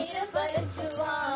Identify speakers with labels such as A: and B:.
A: சீர பறிச்சுவான்